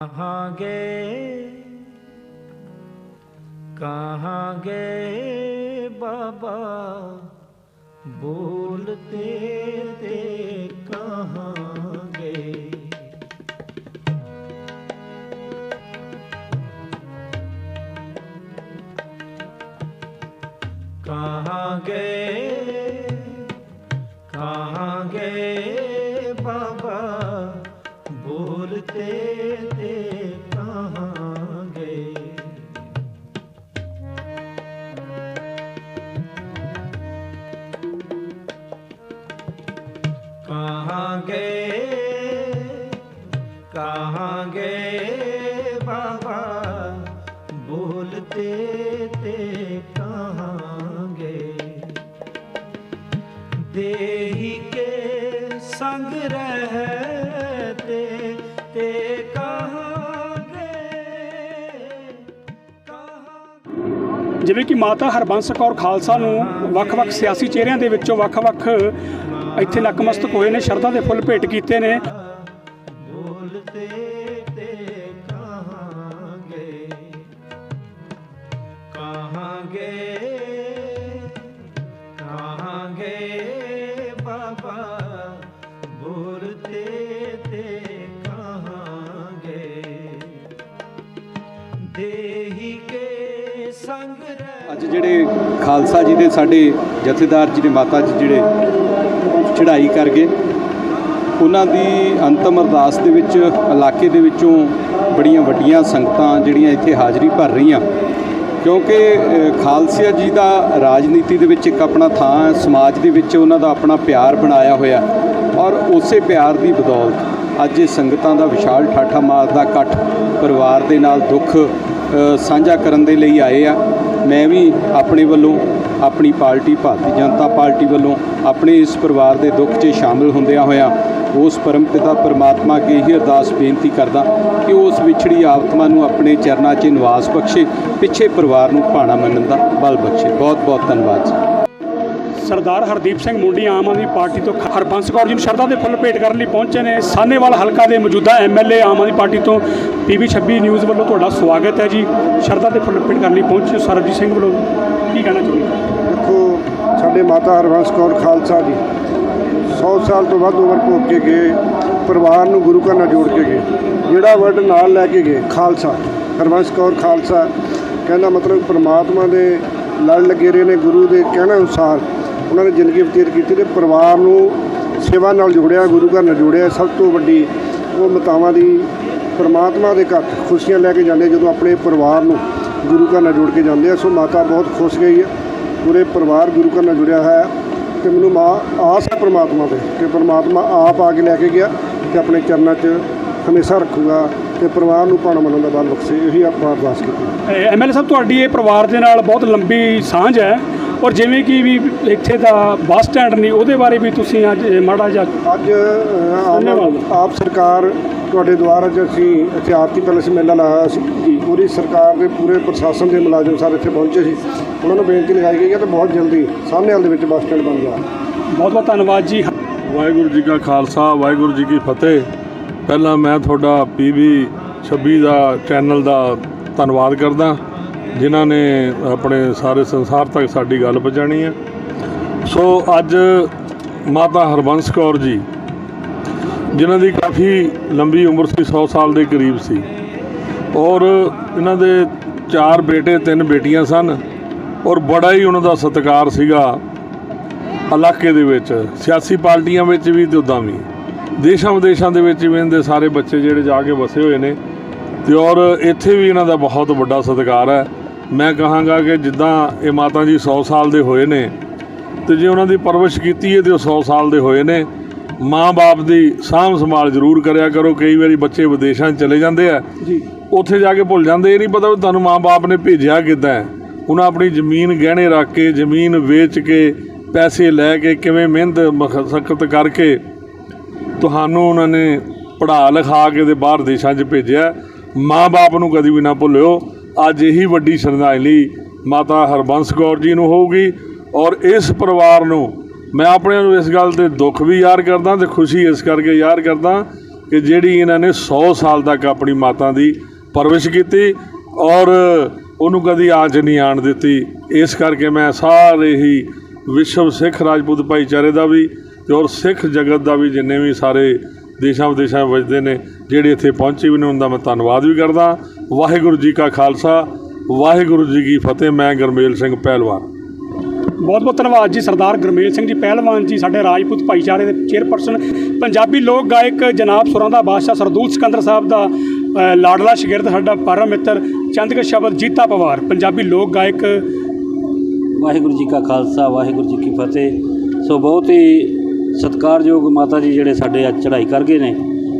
ਕਹਾਂਗੇ ਕਹਾਂਗੇ ਬਾਬਾ ਬੋਲਤੇ ਤੇ ਕਹਾਂਗੇ। ਕਹਾਂਗੇ ਕਹਾਂਗੇ ਬਾਬਾ बोलते थे कहाँ गए कहाँ गए कहाँ गए बाबा बोलते थे कहाँ गए देही के संग रहते ਜਿਵੇਂ ਕਿ ਮਾਤਾ ਹਰਬੰਸ ਕੌਰ ਖਾਲਸਾ ਨੂੰ ਵੱਖ-ਵੱਖ ਸਿਆਸੀ ਚਿਹਰਿਆਂ ਦੇ ਵਿੱਚੋਂ ਵੱਖ-ਵੱਖ ਇੱਥੇ ਨਕਮਸਤਕ ਹੋਏ ਨੇ, ਸ਼ਰਧਾ ਦੇ ਫੁੱਲ ਭੇਟ ਕੀਤੇ ਨੇ। ਬੋਲਤੇ ਜਿਹੜੇ ਖਾਲਸਾ ਜੀ ਦੇ ਸਾਡੇ ਜਥੇਦਾਰ ਜੀ ਦੇ ਮਾਤਾ ਜੀ ਜਿਹੜੇ ਚੜ੍ਹਾਈ ਕਰ ਗਏ ਉਹਨਾਂ ਦੀ ਅੰਤਮ ਅਰਦਾਸ ਦੇ ਵਿੱਚ ਇਲਾਕੇ ਦੇ ਵਿੱਚੋਂ ਬੜੀਆਂ ਵੱਡੀਆਂ ਸੰਗਤਾਂ ਜਿਹੜੀਆਂ ਇੱਥੇ ਹਾਜ਼ਰੀ ਭਰ ਰਹੀਆਂ। ਕਿਉਂਕਿ ਅ, ਜੀ ਦਾ ਰਾਜਨੀਤੀ ਦੇ ਵਿੱਚ ਇੱਕ ਆਪਣਾ ਥਾਂ ਹੈ ਸਮਾਜ ਦੇ ਵਿੱਚ ਉਹਨਾਂ ਦਾ ਆਪਣਾ ਪਿਆਰ ਬਣਾਇਆ ਹੋਇਆ। ਔਰ ਉਸੇ ਪਿਆਰ ਦੀ ਬਦੌਲਤ ਅੱਜ ਇਹ ਸੰਗਤਾਂ ਦਾ ਵਿਸ਼ਾਲ ਠਾਠਾ ਮਾਰ ਦਾ ਇਕੱਠ ਪਰਿਵਾਰ ਦੇ ਨਾਲ ਦੁੱਖ ਸਾਂਝਾ ਕਰਨ ਦੇ ਲਈ ਆਏ ਆ। ਮੈਂ ਵੀ ਆਪਣੇ ਵੱਲੋਂ ਆਪਣੀ ਪਾਰਟੀ, ਭਾਰਤੀ ਜਨਤਾ ਪਾਰਟੀ ਵੱਲੋਂ ਆਪਣੇ ਇਸ ਪਰਿਵਾਰ ਦੇ ਦੁੱਖ 'ਚ ਸ਼ਾਮਿਲ ਹੁੰਦਿਆਂ ਹੋਇਆਂ ਉਸ ਪਰਮ ਪਿਤਾ ਪਰਮਾਤਮਾ ਕੇ ਇਹੀ ਅਰਦਾਸ ਬੇਨਤੀ ਕਰਦਾ ਕਿ ਉਸ ਵਿਛੜੀ ਆਤਮਾ ਨੂੰ ਆਪਣੇ ਚਰਨਾਂ 'ਚ ਨਿਵਾਸ ਬਖਸ਼ੇ, ਪਿੱਛੇ ਪਰਿਵਾਰ ਨੂੰ ਭਾਣਾ ਮੰਨਣ ਦਾ ਬਲ ਬਖਸ਼ੇ। ਬਹੁਤ ਬਹੁਤ ਧੰਨਵਾਦ ਜੀ। ਸਰਦਾਰ ਹਰਦੀਪ ਸਿੰਘ ਮੁੰਡੀ ਆਮ ਆਦਮੀ ਪਾਰਟੀ ਤੋਂ ਹਰਬੰਸ ਕੌਰ ਜੀ ਨੂੰ ਸ਼ਰਧਾ ਦੇ ਫੁੱਲ ਭੇਟ ਕਰਨ ਲਈ ਪਹੁੰਚੇ ਨੇ। ਸਾਨੇਵਾਲ ਹਲਕਾ ਦੇ ਮੌਜੂਦਾ ਐਮਐਲਏ ਆਮ ਆਦਮੀ ਪਾਰਟੀ ਤੋਂ ਪੀਵੀ 26 ਨਿਊਜ਼ ਵੱਲੋਂ ਤੁਹਾਡਾ ਸਵਾਗਤ ਹੈ ਜੀ। ਸ਼ਰਧਾ ਦੇ ਫੁੱਲ ਭੇਟ ਕਰਨ ਲਈ ਪਹੁੰਚੇ ਸਰਬਜੀਤ ਸਿੰਘ ਵੱਲੋਂ। ਕੀ ਕਹਿਣਾ ਚਾਹੁੰਦੇ ਦੇਖੋ, ਸਾਡੇ ਮਾਤਾ ਹਰਬੰਸ ਕੌਰ ਖਾਲਸਾ ਜੀ 100 ਸਾਲ ਤੋਂ ਵੱਧ ਉਮਰ ਭੋਗ ਕੇ ਗਏ, ਪਰਿਵਾਰ ਨੂੰ ਗੁਰੂ ਘਰ ਨਾਲ ਜੋੜ ਕੇ ਗਏ, ਜਿਹੜਾ ਵਰਡ ਨਾਲ ਲੈ ਕੇ ਗਏ, ਖਾਲਸਾ, ਹਰਬੰਸ ਕੌਰ ਖਾਲਸਾ। ਕਹਿੰਦਾ ਮਤਲਬ ਪ੍ਰਮਾਤਮਾ ਦੇ ਲੜ ਲੱਗੇ ਰਹੇ ਨੇ, ਗੁਰੂ ਦੇ ਕਹਿਣ ਅਨੁਸਾਰ ਉਹਨਾਂ ਨੇ ਜ਼ਿੰਦਗੀ ਬਤੀਤ ਕੀਤੀ ਤੇ ਪਰਿਵਾਰ ਨੂੰ ਸੇਵਾ ਨਾਲ ਜੋੜਿਆ, ਗੁਰੂ ਘਰ ਨਾਲ ਜੋੜਿਆ ਸਭ ਤੋਂ ਵੱਡੀ ਉਹ ਮਤਾਵਾਂ ਦੀ ਪਰਮਾਤਮਾ ਦੇ ਘਰ ਖੁਸ਼ੀਆਂ ਲੈ ਕੇ ਜਾਂਦੇ ਜਦੋਂ ਆਪਣੇ ਪਰਿਵਾਰ ਨੂੰ ਗੁਰੂ ਘਰ ਨਾਲ ਜੋੜ ਕੇ ਜਾਂਦੇ ਆ। ਸੋ ਮਾਤਾ ਬਹੁਤ ਖੁਸ਼ ਗਈ ਹੈ ਪੂਰੇ ਪਰਿਵਾਰ ਗੁਰੂ ਘਰ ਨਾਲ ਜੁੜਿਆ ਹੋਇਆ ਹੈ ਤੇ ਮੈਨੂੰ ਮਾਂ, ਆਸ ਹੈ ਪਰਮਾਤਮਾ ਤੇ ਕਿ ਪਰਮਾਤਮਾ ਆਪ ਆ ਕੇ ਲੈ ਕੇ ਗਿਆ ਤੇ ਆਪਣੇ ਚਰਨਾਂ 'ਚ ਹਮੇਸ਼ਾ ਰੱਖੂਗਾ ਤੇ ਪਰਿਵਾਰ ਨੂੰ ਪਾਣਾ ਮੰਨਣ ਦਾ ਬਲ ਬਖਸ਼ੇ, ਇਹੀ ਆਪਾਂ ਅਰਦਾਸ ਕੀਤੀ। ਐਮਐਲਏ ਸਾਹਿਬ, ਤੁਹਾਡੀ ਇਹ ਪਰਿਵਾਰ ਦੇ ਨਾਲ ਬਹੁਤ ਲੰਬੀ ਸਾਂਝ ਹੈ। ਔਰ ਜਿਵੇਂ ਕਿ ਵੀ ਇੱਥੇ ਦਾ ਬੱਸ ਸਟੈਂਡ ਨਹੀਂ ਉਹਦੇ ਬਾਰੇ ਵੀ ਤੁਸੀਂ ਅੱਜ ਮਾੜਾ ਜਿਹਾ ਅੱਜ। ਆਪ ਸਰਕਾਰ ਤੁਹਾਡੇ ਦੁਆਰਾ 'ਚ ਅਸੀਂ ਇੱਥੇ ਆਰਤੀ ਪੈਲੇਸ ਮੇਲਾ ਲਾਇਆ ਸੀ। ਜੀ। ਪੂਰੀ ਸਰਕਾਰ ਦੇ ਪੂਰੇ ਪ੍ਰਸ਼ਾਸਨ ਦੇ ਮੁਲਾਜ਼ਮ ਸਾਰੇ ਇੱਥੇ ਪਹੁੰਚੇ ਸੀ। ਉਹਨਾਂ ਨੂੰ ਬੇਨਤੀ ਲਗਾਈ ਗਈ ਹੈ ਕਿ ਬਹੁਤ ਜਲਦੀ ਸਾਹਮਣੇ ਦੇ ਵਿੱਚ ਬੱਸ ਸਟੈਂਡ ਬਣ ਜਾ ਬਹੁਤ ਬਹੁਤ ਧੰਨਵਾਦ ਜੀ। ਵਾਹਿਗੁਰੂ ਜੀ ਕਾ ਖਾਲਸਾ ਵਾਹਿਗੁਰੂ ਜੀ ਕੀ ਫਤਿਹ। ਪਹਿਲਾਂ ਮੈਂ ਤੁਹਾਡਾ ਪੀਵੀ 26 ਦਾ ਚੈਨਲ ਦਾ ਧੰਨਵਾਦ ਕਰਦਾ। ਜਿਨ੍ਹਾਂ ਨੇ ਆਪਣੇ ਸਾਰੇ ਸੰਸਾਰ ਤੱਕ ਸਾਡੀ ਗੱਲ ਪਹੁੰਚਾਣੀ ਹੈ। ਸੋ ਅੱਜ ਮਾਤਾ ਹਰਬੰਸ ਕੌਰ ਜੀ, ਜਿਨ੍ਹਾਂ ਦੀ ਕਾਫੀ ਲੰਬੀ ਉਮਰ ਸੀ 100 ਸਾਲ ਦੇ ਕਰੀਬ ਸੀ, ਔਰ ਇਹਨਾਂ ਦੇ ਚਾਰ ਬੇਟੇ, ਤਿੰਨ ਬੇਟੀਆਂ ਸਨ, ਔਰ ਬੜਾ ਹੀ ਉਹਨਾਂ ਦਾ ਸਤਿਕਾਰ ਸੀਗਾ ਇਲਾਕੇ ਦੇ ਵਿੱਚ, ਸਿਆਸੀ ਪਾਰਟੀਆਂ ਵਿੱਚ ਵੀ ਤੇ ਉੱਦਾਂ ਵੀ। ਦੇਸ਼ਾਂ ਵਿਦੇਸ਼ਾਂ ਦੇ ਵਿੱਚ ਵੀ ਇਹਦੇ ਸਾਰੇ ਬੱਚੇ ਜਿਹੜੇ ਜਾ ਕੇ ਵਸੇ ਹੋਏ ਨੇ, ਤੇ ਔਰ ਇੱਥੇ ਵੀ ਇਹਨਾਂ ਦਾ ਬਹੁਤ ਵੱਡਾ ਸਤਿਕਾਰ ਹੈ। ਮੈਂ ਕਹਾਂਗਾ ਕਿ ਜਿੱਦਾਂ ਇਹ ਮਾਤਾ ਜੀ 100 ਸਾਲ ਦੇ ਹੋਏ ਨੇ ਤੇ ਜੇ ਉਹਨਾਂ ਦੀ ਪਰਵਰਿਸ਼ ਕੀਤੀ ਹੈ ਤੇ ਉਹ 100 ਸਾਲ ਦੇ ਹੋਏ ਨੇ ਮਾਂ-ਬਾਪ ਦੀ ਸਾਂਭ ਸੰਭਾਲ ਜ਼ਰੂਰ ਕਰਿਆ ਕਰੋ। ਕਈ ਵਾਰੀ ਬੱਚੇ ਵਿਦੇਸ਼ਾਂ 'ਚ ਚਲੇ ਜਾਂਦੇ ਆ। ਜੀ। ਉੱਥੇ ਜਾ ਕੇ ਭੁੱਲ ਜਾਂਦੇ ਇਹ ਨਹੀਂ ਪਤਾ ਵੀ ਤੁਹਾਨੂੰ ਮਾਂ-ਬਾਪ ਨੇ ਭੇਜਿਆ ਕਿੱਦਾਂ। ਉਹਨਾਂ ਆਪਣੀ ਜ਼ਮੀਨ ਗਹਿਣੇ ਰੱਖ ਕੇ ਜ਼ਮੀਨ ਵੇਚ ਕੇ ਪੈਸੇ ਲੈ ਕੇ ਕਿਵੇਂ ਮਿਹਨਤ ਮਸ਼ੱਕਤ ਕਰਕੇ ਤੁਹਾਨੂੰ ਉਹਨਾਂ ਨੇ ਪੜ੍ਹਾ ਲਿਖਾ ਕੇ ਤੇ ਬਾਹਰ ਦੇਸ਼ਾਂ 'ਚ ਭੇਜਿਆ। ਮਾਂ-ਬਾਪ ਨੂੰ ਕਦੀ ਵੀ ਨਾ ਭੁੱਲਿਓ। ਅੱਜ ਇਹੀ ਵੱਡੀ ਸ਼ਰਧਾਂਜਲੀ ਮਾਤਾ ਹਰਬੰਸ ਕੌਰ ਜੀ ਨੂੰ ਹੋਊਗੀ ਔਰ ਇਸ ਪਰਿਵਾਰ ਨੂੰ ਮੈਂ ਆਪਣੇ ਨੂੰ ਇਸ ਗੱਲ ਤੇ ਦੁੱਖ ਵੀ ਯਾਰ ਕਰਦਾ ਤੇ ਖੁਸ਼ੀ ਇਸ ਕਰਕੇ ਯਾਰ ਕਰਦਾ ਕਿ ਜਿਹੜੀ ਇਹਨਾਂ ਨੇ 100 ਸਾਲ ਤੱਕ ਆਪਣੀ ਮਾਤਾ ਦੀ ਪਰਵਰਿਸ਼ ਕੀਤੀ ਔਰ ਉਹਨੂੰ ਕਦੀ ਆਂਚ ਨਹੀਂ ਆਣ ਦਿੱਤੀ। ਇਸ ਕਰਕੇ ਮੈਂ ਸਾਰੇ ਹੀ ਵਿਸ਼ਵ ਸਿੱਖ ਰਾਜਪੂਤ ਭਾਈਚਾਰੇ ਦਾ ਵੀ ਤੇ ਔਰ ਸਿੱਖ ਜਗਤ ਦਾ ਵੀ ਜਿੰਨੇ ਵੀ ਸਾਰੇ ਦੇਸ਼ਾਂ ਵਿਦੇਸ਼ਾਂ ਵਿੱਚ ਵਜਦੇ ਨੇ, ਜਿਹੜੇ ਇੱਥੇ ਪਹੁੰਚੇ ਵੀ ਨੇ, ਉਹਨਾਂ ਦਾ ਮੈਂ ਧੰਨਵਾਦ ਵੀ ਕਰਦਾ। ਵਾਹਿਗੁਰੂ ਜੀ ਕਾ ਖਾਲਸਾ ਵਾਹਿਗੁਰੂ ਜੀ ਕੀ ਫਤਿਹ ਮੈਂ ਗਰਮੇਲ ਸਿੰਘ ਪਹਿਲਵਾਨ। ਬਹੁਤ ਬਹੁਤ ਧੰਨਵਾਦ ਜੀ ਸਰਦਾਰ ਗੁਰਮੇਲ ਸਿੰਘ ਜੀ ਪਹਿਲਵਾਨ ਜੀ ਸਾਡੇ ਰਾਜਪੂਤ ਭਾਈਚਾਰੇ ਦੇ ਚੇਅਰਪਰਸਨ ਪੰਜਾਬੀ ਲੋਕ ਗਾਇਕ ਜਨਾਬ ਸੁਰਾਂ ਦਾ ਬਾਦਸ਼ਾਹ ਸਰਦੂਲ ਸਿਕੰਦਰ ਸਾਹਿਬ ਦਾ ਲਾਡਲਾ ਸ਼ਾਗਿਰਦ ਸਾਡਾ ਪਰਮ ਮਿੱਤਰ ਚੰਦਕ ਸ਼ਬਦ ਜੀਤਾ ਪਵਾਰ ਪੰਜਾਬੀ ਲੋਕ ਗਾਇਕ। ਵਾਹਿਗੁਰੂ ਜੀ ਕਾ ਖਾਲਸਾ ਵਾਹਿਗੁਰੂ ਜੀ ਕੀ ਫਤਿਹ। ਸੋ ਬਹੁਤ ਹੀ ਸਤਿਕਾਰਯੋਗ ਮਾਤਾ ਜੀ ਜਿਹੜੇ ਸਾਡੇ ਅੱਜ ਚੜ੍ਹਾਈ ਕਰ ਗਏ ਨੇ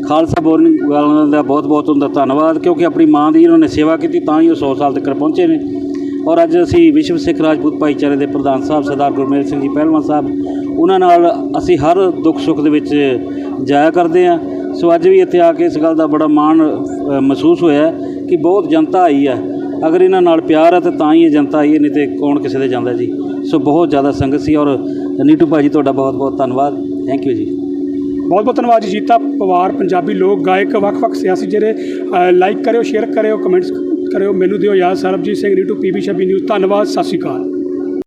ਖਾਲਸਾ ਬੋਰਨਿੰਗ ਵਾਲਿਆਂ ਦਾ ਬਹੁਤ ਬਹੁਤ ਉਹਨਾਂ ਦਾ ਧੰਨਵਾਦ, ਕਿਉਂਕਿ ਆਪਣੀ ਮਾਂ ਦੀ ਉਹਨਾਂ ਨੇ ਸੇਵਾ ਕੀਤੀ, ਤਾਂ ਹੀ ਉਹ 100 ਸਾਲ ਤੱਕ ਪਹੁੰਚੇ ਨੇ। ਔਰ ਅੱਜ ਅਸੀਂ ਵਿਸ਼ਵ ਸਿੱਖ ਰਾਜਪੂਤ ਭਾਈਚਾਰੇ ਦੇ ਪ੍ਰਧਾਨ ਸਾਹਿਬ ਸਰਦਾਰ ਗੁਰਮੇਲ ਸਿੰਘ ਜੀ ਪਹਿਲਵਾਨ ਸਾਹਿਬ, ਉਹਨਾਂ ਨਾਲ ਅਸੀਂ ਹਰ ਦੁੱਖ ਸੁੱਖ ਦੇ ਵਿੱਚ ਜਾਇਆ ਕਰਦੇ ਹਾਂ। ਸੋ ਅੱਜ ਵੀ ਇੱਥੇ ਆ ਕੇ ਇਸ ਗੱਲ ਦਾ ਬੜਾ ਮਾਣ ਮਹਿਸੂਸ ਹੋਇਆ ਕਿ ਬਹੁਤ ਜਨਤਾ ਆਈ ਹੈ। ਅਗਰ ਇਹਨਾਂ ਨਾਲ ਪਿਆਰ ਹੈ ਤਾਂ ਤਾਂ ਹੀ ਇਹ ਜਨਤਾ ਆਈ ਹੈ, ਨਹੀਂ ਤੇ ਕੌਣ ਕਿਸੇ ਦੇ ਜਾਂਦਾ ਜੀ। ਸੋ ਬਹੁਤ ਜ਼ਿਆਦਾ ਸੰਗਤ ਸੀ ਔਰ ਨੀਟੂ ਭਾਜੀ, ਤੁਹਾਡਾ ਬਹੁਤ ਬਹੁਤ ਧੰਨਵਾਦ। ਥੈਂਕ ਯੂ ਜੀ। ਬਹੁਤ ਬਹੁਤ ਧੰਨਵਾਦ ਜੀ, ਜੀਤਾ ਪਵਾਰ, ਪੰਜਾਬੀ ਲੋਕ, ਗਾਇਕ ਵੱਖ-ਵੱਖ ਸਿਆਸੀ ਜਿਹੜੇ ਲਾਈਕ ਕਰਿਓ ਸ਼ੇਅਰ ਕਰਿਓ ਕਮੈਂਟਸ ਕਰਿਓ, ਮੈਨੂੰ ਦਿਓ ਯਾਦ, ਸਰਬਜੀਤ ਸਿੰਘ ਨੀਟੂ ਪੀਬੀ 26 ਨਿਊਜ਼ ਧੰਨਵਾਦ, ਸਤਿ ਸ਼੍ਰੀ ਅਕਾਲ।